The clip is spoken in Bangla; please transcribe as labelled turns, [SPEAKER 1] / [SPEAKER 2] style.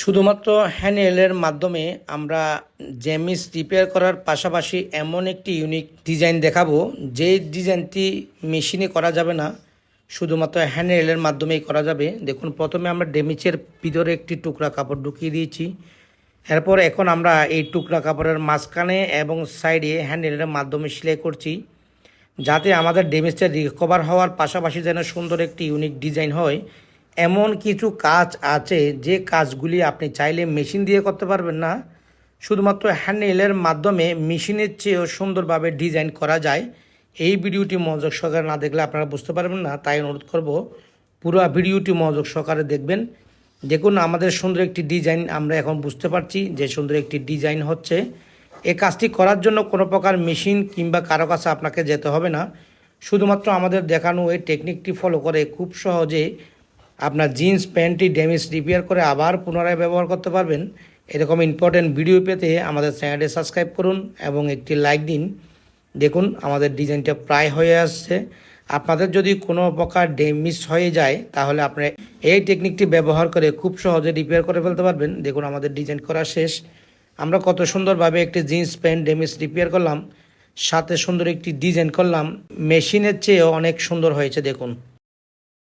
[SPEAKER 1] শুধুমাত্র হ্যান্ডেলের মাধ্যমে আমরা জ্যামিস রিপেয়ার করার পাশাপাশি এমন একটি ইউনিক ডিজাইন দেখাবো। যে ডিজাইনটি মেশিনে করা যাবে না, শুধুমাত্র হ্যান্ডেলের মাধ্যমেই করা যাবে। দেখুন, প্রথমে আমরা ডেমিচের ভিতরে একটি টুকরা কাপড় ঢুকিয়ে দিয়েছি। এরপর এখন আমরা এই টুকরা কাপড়ের মাঝখানে এবং সাইডে হ্যান্ডেলের মাধ্যমে সেলাই করছি, যাতে আমাদের ড্যামেজটা রিকভার হওয়ার পাশাপাশি যেন সুন্দর একটি ইউনিক ডিজাইন হয়। এমন কিছু কাজ আছে যে কাজগুলি আপনি চাইলে মেশিন দিয়ে করতে পারবেন না। শুধুমাত্র হ্যান্ডেলের মাধ্যমে মেশিনের চেয়েও সুন্দরভাবে ডিজাইন করা যায়। এই ভিডিওটি মনোযোগ সহকারে না দেখলে আপনারা বুঝতে পারবেন না, তাই অনুরোধ করব পুরো ভিডিওটি মনোযোগ সহকারে দেখবেন। দেখুন, আমাদের সুন্দর একটি ডিজাইন আমরা এখন বুঝতে পারছি যে সুন্দর একটি ডিজাইন হচ্ছে। এই কাজটি করার জন্য কোনো প্রকার মেশিন কিংবা কারও কাছে আপনাকে যেতে হবে না। শুধুমাত্র আমাদের দেখানো এই টেকনিকটি ফলো করে খুব সহজে আপনার জিন্স, প্যান্টটি ড্যামেজ রিপেয়ার করে আবার পুনরায় ব্যবহার করতে পারবেন। এরকম ইম্পর্টেন্ট ভিডিও পেতে আমাদের চ্যানেলটি সাবস্ক্রাইব করুন এবং একটি লাইক দিন। দেখুন, আমাদের ডিজাইনটা প্রায় হয়ে আসছে। আপনাদের যদি কোনো প্রকার ড্যামেজ হয়ে যায়, তাহলে আপনি এই টেকনিকটি ব্যবহার করে খুব সহজে রিপেয়ার করে ফেলতে পারবেন। দেখুন, আমাদের ডিজাইন করা শেষ। আমরা কত সুন্দরভাবে একটি জিন্স, প্যান্ট ড্যামেজ রিপেয়ার করলাম। সাথে সুন্দর একটি ডিজাইন করলাম। মেশিনের চেয়েও অনেক সুন্দর হয়েছে, দেখুন।